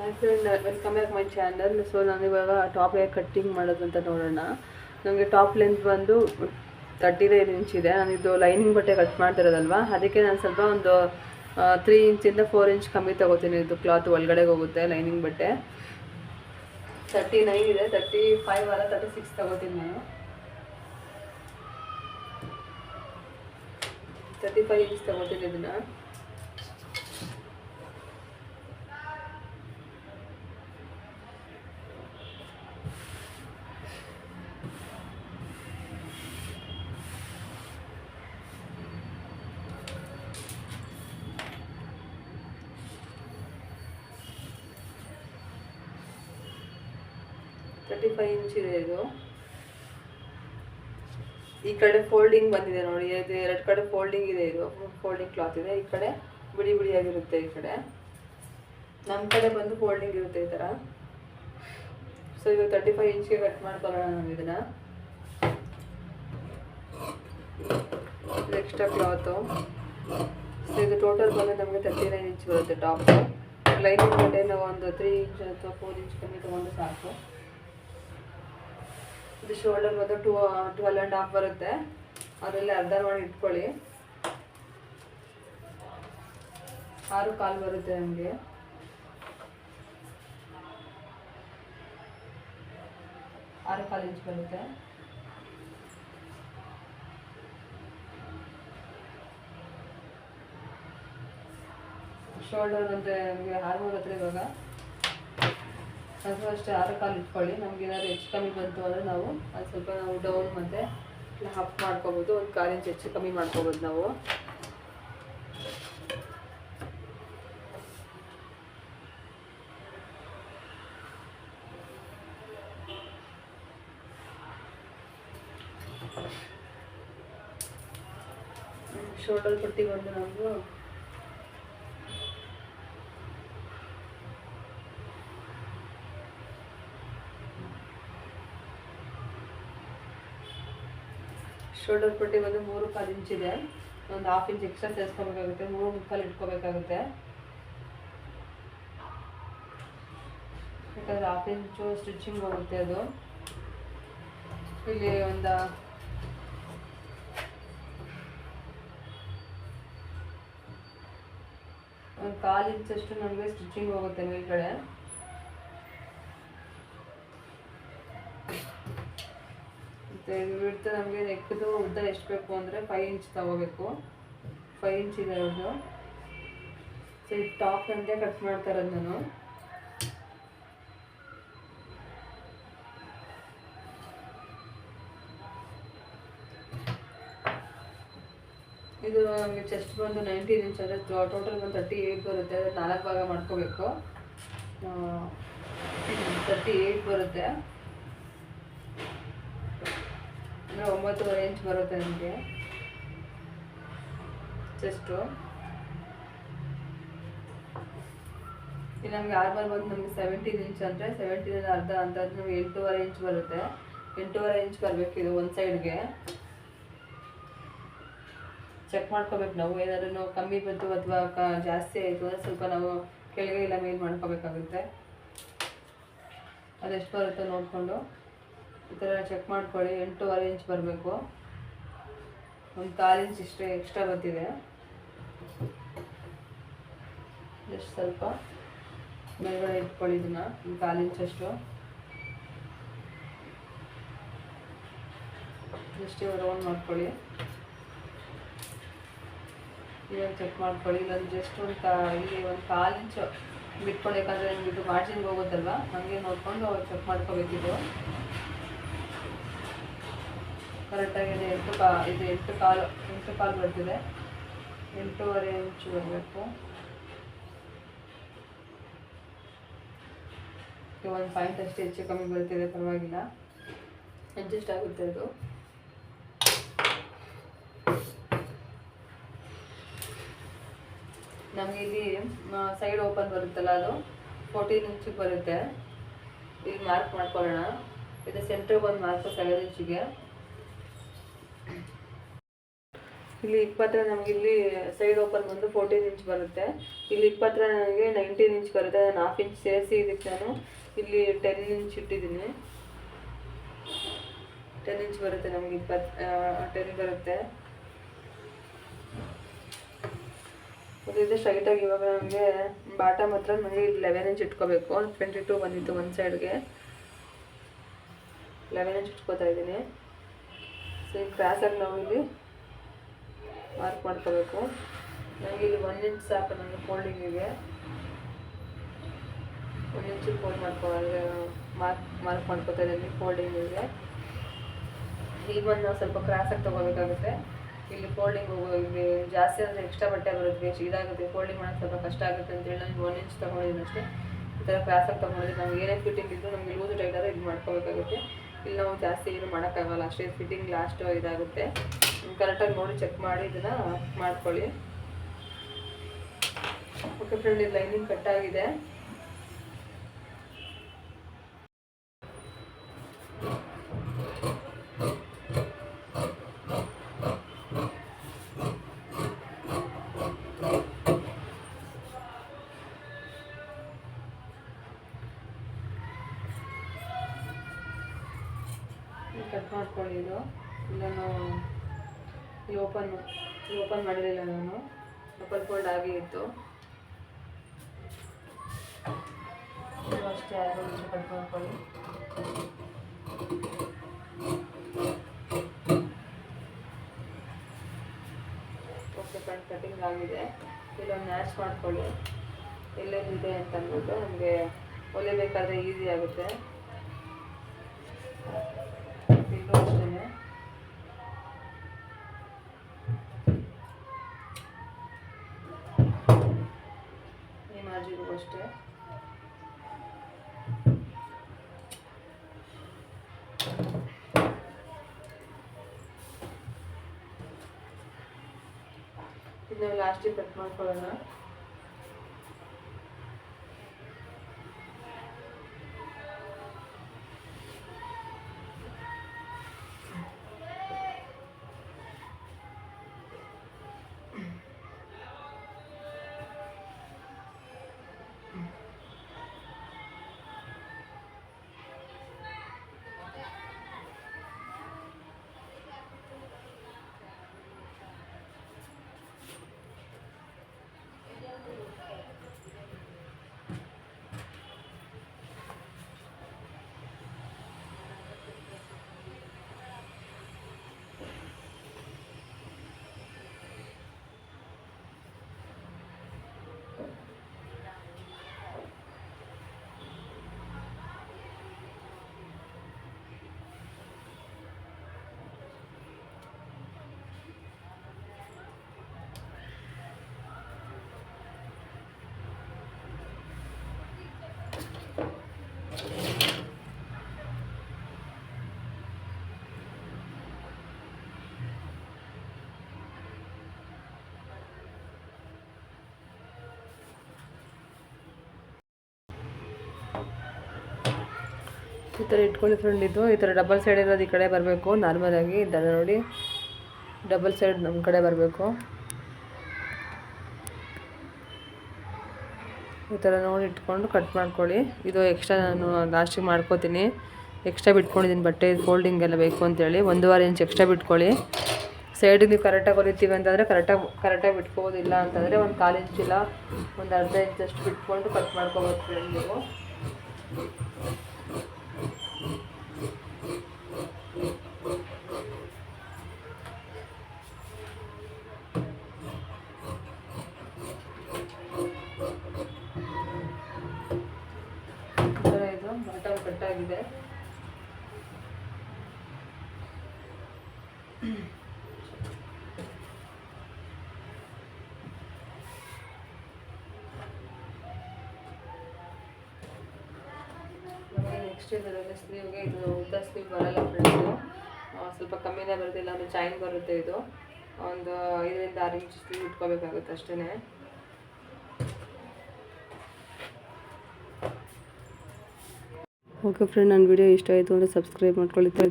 Hi friend welcome back my channel so ನಾನು ಇವಾಗ top ಹೇಗೆ ಕಟ್ಟಿಂಗ್ ಮಾಡೋದು ಅಂತ ನೋಡೋಣ. ನನಗೆ ಟಾಪ್ ಲೆಂತ್ ಬಂದು ತರ್ಟಿ ನೈನ್ ಇಂಚ್ ಇದೆ. ನಾನು ಇದು ಲೈನಿಂಗ್ ಬಟ್ಟೆ ಕಟ್ ಮಾಡ್ತಿರೋದಲ್ವಾ? ಅದಕ್ಕೆ ನಾನು ಸ್ವಲ್ಪ ಒಂದು ತ್ರೀ ಇಂಚಿಂದ ಫೋರ್ ಇಂಚ್ ಕಮ್ಮಿ ತಗೋತೀನಿ. ಇದು ಕ್ಲಾತ್ ಒಳಗಡೆ ಹೋಗುತ್ತೆ ಲೈನಿಂಗ್ ಬಟ್ಟೆ. ತರ್ಟಿ ನೈನ್ ಇದೆ. ತರ್ಟಿ ಫೈವ್ ಅಲ್ಲ ತರ್ಟಿ ಸಿಕ್ಸ್ ತಗೋತೀನಿ ನಾನು. ತರ್ಟಿ ಫೈವ್ ಇಂಚ್ ತಗೋತೀನಿ ಇದನ್ನು. ತರ್ಟಿ ಫೈವ್ ಇಂಚ್ ಇದೆ ಇದು. ಈ ಕಡೆ ಫೋಲ್ಡಿಂಗ್ ಬಂದಿದೆ ನೋಡಿ, ಇದು ಎರಡು ಕಡೆ ಫೋಲ್ಡಿಂಗ್ ಇದೆ ಇದು. ಫೋಲ್ಡಿಂಗ್ ಕ್ಲಾತ್ ಇದೆ. ಈ ಕಡೆ ಬಿಡಿ ಬಿಡಿಯಾಗಿರುತ್ತೆ ಈ ಕಡೆ. ನಮ್ಮ ಕಡೆ ಬಂದು ಫೋಲ್ಡಿಂಗ್ ಇರುತ್ತೆ ಈ ಥರ ಸೊ ಇವಾಗ ತರ್ಟಿ ಫೈವ್ ಇಂಚ್ಗೆ ಕಟ್ ಮಾಡ್ಕೊಳ್ಳೋಣ ನಾವು ಇದನ್ನು. ಇದು ಎಕ್ಸ್ಟ್ರಾ ಕ್ಲಾತು ಸೊ ಇದು ಟೋಟಲ್ ಬಂದು ನಮಗೆ ತರ್ಟಿ ನೈನ್ ಇಂಚ್ ಬರುತ್ತೆ ಟಾಪ್ ಲೈನಿಂಗ್ ಬಟ್ಟೆ ನಾವು ಒಂದು ತ್ರೀ ಇಂಚ್ ಅಥವಾ ಫೋರ್ ಇಂಚ್ ಕಮ್ಮಿ ತೊಗೊಂಡು ಸಾಕು. ಇದು ಶೋಲ್ಡರ್ ಮತ್ತೆ ಟೂ ಟ್ವೆಲ್ ಆ್ಯಂಡ್ ಹಾಫ್ ಬರುತ್ತೆ. ಅದರಲ್ಲಿ ಅರ್ಧ ಮಾಡಿ ಇಟ್ಕೊಳ್ಳಿ. ಆರು ಕಾಲು ಬರುತ್ತೆ ನಮಗೆ. ಆರು ಕಾಲು ಇಂಚ್ ಬರುತ್ತೆ. ಶೋಲ್ಡರ್ ಅಂದರೆ ನಮಗೆ ಆರು ಹತ್ರ ಇವಾಗ ಅದು ಅಷ್ಟೇ ಆರು ಕಾಲು ಇಟ್ಕೊಳ್ಳಿ. ನಮ್ಗೆ ಏನಾದ್ರು ಹೆಚ್ಚು ಕಮ್ಮಿ ಬಂತು ಅಂದರೆ ನಾವು ಅದು ಸ್ವಲ್ಪ ನಾವು ಡೌನ್ ಮತ್ತು ಹಪ್ ಮಾಡ್ಕೋಬೋದು, ಒಂದು ಕಾಲು ಇಂಚ್ ಹೆಚ್ಚು ಕಮ್ಮಿ ಮಾಡ್ಕೋಬೋದು ನಾವು. ಶೋಲ್ಡರ್ ಪಟ್ಟಿ ಬಂದು ನಾವು ಶೋಲ್ಡರ್ ಪಟ್ಟಿ ಬಂದು ಮೂರು ಕಾಲು ಇಂಚ್ ಇದೆ. ಒಂದು ಹಾಫ್ ಇಂಚ್ ಎಕ್ಸ್ಟ್ರಾ ಸೇರಿಸ್ಕೋಬೇಕಾಗುತ್ತೆ, ಮೂರು ಮುಕ್ಕಾಲು ಇಟ್ಕೋಬೇಕಾಗುತ್ತೆ. ಯಾಕಂದರೆ ಹಾಫ್ ಇಂಚು ಸ್ಟಿಚಿಂಗ್ ಹೋಗುತ್ತೆ ಅದು. ಇಲ್ಲಿ ಒಂದು ಒಂದು ಕಾಲು ಇಂಚಷ್ಟು ನಮಗೆ ಸ್ಟಿಚಿಂಗ್ ಹೋಗುತ್ತೆ ಮೇಲ್ಗಡೆ. ಮತ್ತು ವಿಡ್ತ್ ನಮಗೆ ನೆಕ್ದು ಉದ್ದ ಎಷ್ಟು ಬೇಕು ಅಂದರೆ ಫೈವ್ ಇಂಚ್ ತಗೋಬೇಕು. ಫೈವ್ ಇಂಚ್ ಇದೆ ಅದು. ಸೊ ಇದು ಟಾಪ್ ಅಂತೆ ಕಟ್ ಮಾಡ್ತಾ ಇರೋದು ನಾನು. ಇದು ನಮಗೆ ಚೆಸ್ಟ್ ಬಂದು ನೈನ್ಟೀನ್ ಇಂಚ್ ಅಂದರೆ ಟೋಟಲ್ ಬಂದು ತರ್ಟಿ ಏಯ್ಟ್ ಬರುತ್ತೆ ನಾಲ್ಕು ಭಾಗ ಮಾಡ್ಕೋಬೇಕು. ತರ್ಟಿ ಏಯ್ಟ್ ಬರುತ್ತೆ. ಅಂದರೆ ಒಂಬತ್ತುವರೆ ಇಂಚ್ ಬರುತ್ತೆ ನಿಮಗೆ. ಚೆಸ್ಟು ಇಲ್ಲಿ ನಮಗೆ ಆರ್ಮಲ್ ಬಂದು ನಮಗೆ ಸೆವೆಂಟೀನ್ ಇಂಚ್ ಅಂದರೆ ಸೆವೆಂಟೀನ್ ಅರ್ಧ ಅಂತ ನಮಗೆ ಎಂಟೂವರೆ ಇಂಚ್ ಬರುತ್ತೆ. ಎಂಟೂವರೆ ಇಂಚ್ ಬರಬೇಕು ಇದು ಒಂದು ಸೈಡ್ಗೆ ಚೆಕ್ ಮಾಡ್ಕೋಬೇಕು ನಾವು, ಏನಾದರೂ ಕಮ್ಮಿ ಬಂತು ಅಥವಾ ಜಾಸ್ತಿ ಆಯಿತು ಅಂದರೆ ಸ್ವಲ್ಪ ನಾವು ಕೆಳಗೆ ಇಲ್ಲ ಮೇಲ್ ಮಾಡ್ಕೋಬೇಕಾಗುತ್ತೆ. ಅದೆಷ್ಟು ಬರುತ್ತೋ ನೋಡಿಕೊಂಡು. ಈ ಥರ ಚೆಕ್ ಮಾಡ್ಕೊಳ್ಳಿ, ಎಂಟೂವರೆ ಇಂಚ್ ಬರಬೇಕು. ಒಂದು ಕಾಲು ಇಂಚ್ ಇಷ್ಟೇ ಎಕ್ಸ್ಟ್ರಾ ಬರ್ತಿದೆ ಜಸ್ಟ್ ಸ್ವಲ್ಪ ಮೇಲ್ಗಡೆ ಇಟ್ಕೊಳ್ಳಿ ಇದನ್ನ, ಒಂದು ಕಾಲು ಇಂಚಷ್ಟು ಜಸ್ಟ್ ರೌಂಡ್ ಮಾಡ್ಕೊಳ್ಳಿ. ಇವಾಗ ಚೆಕ್ ಮಾಡ್ಕೊಳ್ಳಿ ಇಲ್ಲೊಂದು ಜಸ್ಟ್ ಒಂದು ಕಾ, ಇಲ್ಲಿ ಒಂದು ಕಾಲು ಇಂಚು ಬಿಟ್ಕೊಂಡು ಯಾಕಂದರೆ ನಿಮ್ಗೆ ಇದು ಮಾರ್ಜಿನ್ಗೆ ಹೋಗುತ್ತಲ್ವ? ಹಾಗೆ ನೋಡಿಕೊಂಡು ಚೆಕ್ ಮಾಡ್ಕೋಬೇಕಿದು ಕರೆಕ್ಟಾಗಿ ಎಂಟು ಕಾ, ಇದು ಎಂಟು ಕಾಲು ಎಂಟು ಕಾಲು ಬರ್ತಿದೆ ಎಂಟೂವರೆ ಇಂಚು ಬರಬೇಕು ಒಂದು ಪಾಯಿಂಟ್ ಅಷ್ಟು ಹೆಚ್ಚು ಕಮ್ಮಿ ಬರ್ತಿದೆ, ಪರವಾಗಿಲ್ಲ. ಅಡ್ಜಸ್ಟ್ ಆಗುತ್ತೆ ಅದು. ನಮಗೆ ಇಲ್ಲಿ ಸೈಡ್ ಓಪನ್ ಬರುತ್ತಲ್ಲ ಅದು. ಫೋರ್ಟೀನ್ ಇಂಚಿಗೆ ಬರುತ್ತೆ. ಇಲ್ಲಿ ಮಾರ್ಕ್ ಮಾಡ್ಕೊಳ್ಳೋಣ. ಇದು ಸೆಂಟ್ರಿಗೆ ಬಂದು ಮಾರ್ಕ್ ಸೆವೆನ್ ಇಂಚಿಗೆ. ಇಲ್ಲಿ ಇಪ್ಪತ್ತರ ನಮಗೆ ಇಲ್ಲಿ ಸೈಡ್ ಓಪನ್ ಬಂದು ಫೋರ್ಟೀನ್ ಇಂಚ್ ಬರುತ್ತೆ. ಇಲ್ಲಿ ಇಪ್ಪತ್ತರ ನನಗೆ ನೈನ್ಟೀನ್ ಇಂಚ್ ಬರುತ್ತೆ. ನಾನು ಹಾಫ್ ಇಂಚ್ ಸೇರಿಸಿ ಇದಕ್ಕೆ ನಾನು ಇಲ್ಲಿ ಟೆನ್ ಇಂಚ್ ಇಟ್ಟಿದ್ದೀನಿ. ಟೆನ್ ಇಂಚ್ ಬರುತ್ತೆ ನಮ್ಗೆ ಇಪ್ಪತ್ತು ಟೆನ್ ಬರುತ್ತೆ. ಅದಿದೆ ಸ್ಟ್ರೈಟಾಗಿ ಇವಾಗ ನಮಗೆ ಬಾಟಮ್ ಹತ್ರ ನನಗೆ ಲೆವೆನ್ ಇಂಚ್ ಇಟ್ಕೋಬೇಕು. ಟ್ವೆಂಟಿ ಟು ಬಂದಿತ್ತು ಒಂದು ಸೈಡ್ಗೆ ಲೆವೆನ್ ಇಂಚ್ ಇಟ್ಕೋತಾ ಇದ್ದೀನಿ. ಈ ನಾವು ಇಲ್ಲಿ ಮಾರ್ಕ್ ಮಾಡ್ಕೋಬೇಕು. ನನಗೆ ಇಲ್ಲಿ ಒನ್ ಇಂಚ್ ಸಾಕು ನನಗೆ ಫೋಲ್ಡಿಂಗಿಗೆ ಒನ್ ಇಂಚು ಫೋಲ್ಡ್ ಮಾಡ್ಕೊ ಮಾರ್ಕ್ ಮಾರ್ಕ್ ಮಾಡ್ಕೋತಾ ಇದ್ದೀನಿ ಫೋಲ್ಡಿಂಗಿಗೆ ಈಗ ಒಂದು ನಾವು ಸ್ವಲ್ಪ ಕ್ರಾಸಾಗಿ ತೊಗೋಬೇಕಾಗುತ್ತೆ. ಇಲ್ಲಿ ಫೋಲ್ಡಿಂಗ್ ಇಲ್ಲಿ ಜಾಸ್ತಿ ಅಂದರೆ ಎಕ್ಸ್ಟ್ರಾ ಬಟ್ಟೆ ಬರುತ್ತೆ ಇದಾಗುತ್ತೆ ಫೋಲ್ಡಿಂಗ್ ಮಾಡೋಕ್ಕೆ ಸ್ವಲ್ಪ ಕಷ್ಟ ಆಗುತ್ತೆ ಅಂತೇಳಿ ನಾನು ಒನ್ ಇಂಚ್ ತೊಗೊಂಡಿದ್ದೀನಿ ಅಷ್ಟೇ. ಈ ಥರ ಕ್ರಾಸಾಗಿ ತೊಗೊಂಡಿದ್ದೀನಿ. ನಮ್ಗೆ ಏನೇ ಫಿಟ್ಟಿಂಗ್ ಇದ್ದರೂ ನಮಗೆ ಲೂಸ್ ಟೈಟಾದ್ರೆ ಇದು ಮಾಡ್ಕೋಬೇಕಾಗುತ್ತೆ. ಇಲ್ಲಿ ನಾವು ಜಾಸ್ತಿ ಏನು ಮಾಡೋಕ್ಕಾಗಲ್ಲ, ಅಷ್ಟೇ ಫಿಟ್ಟಿಂಗ್ ಲಾಸ್ಟು ಇದಾಗುತ್ತೆ. ಕರೆಕ್ಟಾಗಿ ನೋಡಿ ಚೆಕ್ ಮಾಡಿ, ಇದನ್ನು ಮಾಡ್ಕೊಳ್ಳಿ. ಓಕೆ ಫ್ರೆಂಡ್ ಇದು ಲೈನಿಂಗ್ ಕಟ್ಟಾಗಿದೆ ಕಟ್ ಇಲ್ಲ ಇದು ಇದನ್ನು ಇಲ್ಲಿ ಓಪನ್ ಇಲ್ಲಿ ಓಪನ್ ಮಾಡಿರಲಿಲ್ಲ ನಾನು. ಡಬಲ್ ಫೋಲ್ಡ್ ಆಗಿ ಇತ್ತು. ಇದು ಅಷ್ಟೇ ನಿಮಿಷ ಕಟ್ ಮಾಡ್ಕೊಳ್ಳಿ ಓಕೆ ಫ್ರೆಂಡ್ ಕಟಿಂಗ್ ಆಗಿದೆ. ಇಲ್ಲೊಂದು ನ್ಯಾಚ್ ಮಾಡ್ಕೊಳ್ಳಿ. ಎಲ್ಲೆಲ್ಲಿದೆ ಅಂತ ಅಂದ್ಬಿಟ್ಟು ನಮಗೆ ಹೊಲಿಬೇಕಾದ್ರೆ ಈಸಿ ಆಗುತ್ತೆ ಇಲ್ಲೂ ಅಷ್ಟೇ ಈ ಮಾರ್ಜಿಗೂ ಅಷ್ಟೇ ಇದನ್ನ ಲಾಸ್ಟಿಗೆ ಕಟ್ ಮಾಡ್ಕೊಳ್ಳೋಣ. ಈ ಥರ ಇಟ್ಕೊಳ್ಳಿ ಫ್ರೆಂಡ್ ಇದು ಈ ಥರ ಡಬಲ್ ಸೈಡ್ ಇರೋದು ಈ ಕಡೆ ಬರಬೇಕು. ನಾರ್ಮಲಾಗಿ ಇದನ್ನು ನೋಡಿ ಡಬಲ್ ಸೈಡ್ ನಮ್ಮ ಕಡೆ ಬರಬೇಕು. ಈ ಥರ ನೋಡಿ ಇಟ್ಕೊಂಡು ಕಟ್ ಮಾಡ್ಕೊಳ್ಳಿ. ಇದು ಎಕ್ಸ್ಟ್ರಾ ನಾನು ಲಾಸ್ಟಿಗೆ ಮಾಡ್ಕೋತೀನಿ. ಎಕ್ಸ್ಟ್ರಾ ಬಿಟ್ಕೊಂಡಿದ್ದೀನಿ ಬಟ್ಟೆ ಫೋಲ್ಡಿಂಗ್ ಎಲ್ಲ ಬೇಕು ಅಂತೇಳಿ. ಒಂದೂವರೆ ಇಂಚ್ ಎಕ್ಸ್ಟ್ರಾ ಬಿಟ್ಕೊಳ್ಳಿ. ಸೈಡಿಗೆ ನೀವು ಕರೆಕ್ಟಾಗಿ ಹೊಲಿತೀವಿ ಅಂತಂದರೆ ಕರೆಕ್ಟಾಗಿ ಕರೆಕ್ಟಾಗಿ ಬಿಟ್ಕೋಬೋದಿಲ್ಲ ಅಂತಂದರೆ ಒಂದು ಕಾಲು ಇಂಚ್ ಇಲ್ಲ, ಒಂದು ಅರ್ಧ ಇಂಚಷ್ಟು ಬಿಟ್ಕೊಂಡು ಕಟ್ ಮಾಡ್ಕೋಬೋದು ಫ್ರೆಂಡ್ ನೀವು. ಇದು ಬಾಟಮ್ ಕಟ್ಟಾಗಿದೆ ನೆಕ್ಸ್ಟ್ ಇದರಲ್ಲಿ ಸ್ಲೀವ್ಗೆ ಇದು ಉದ್ದ ಸ್ಲೀವ್ ಬರಲ್ಲ ಫ್ರೆಂಡ್ಸು ಸ್ವಲ್ಪ ಕಮ್ಮಿನೇ ಬರುತ್ತೆ ಇಲ್ಲ ಚೈನ್ ಬರುತ್ತೆ ಇದು. ಒಂದು ಐದರಿಂದ ಆರು ಇಂಚ್ ಸ್ಲೀವ್ ಇಟ್ಕೋಬೇಕಾಗುತ್ತೆ ಅಷ್ಟೇ ಓಕೆ ಫ್ರೆಂಡ್ ನನ್ನ ವಿಡಿಯೋ ಇಷ್ಟ ಆಯಿತು ಅಂದರೆ ಸಬ್ಸ್ಕ್ರೈಬ್ ಮಾಡ್ಕೊಳ್ಳಿ.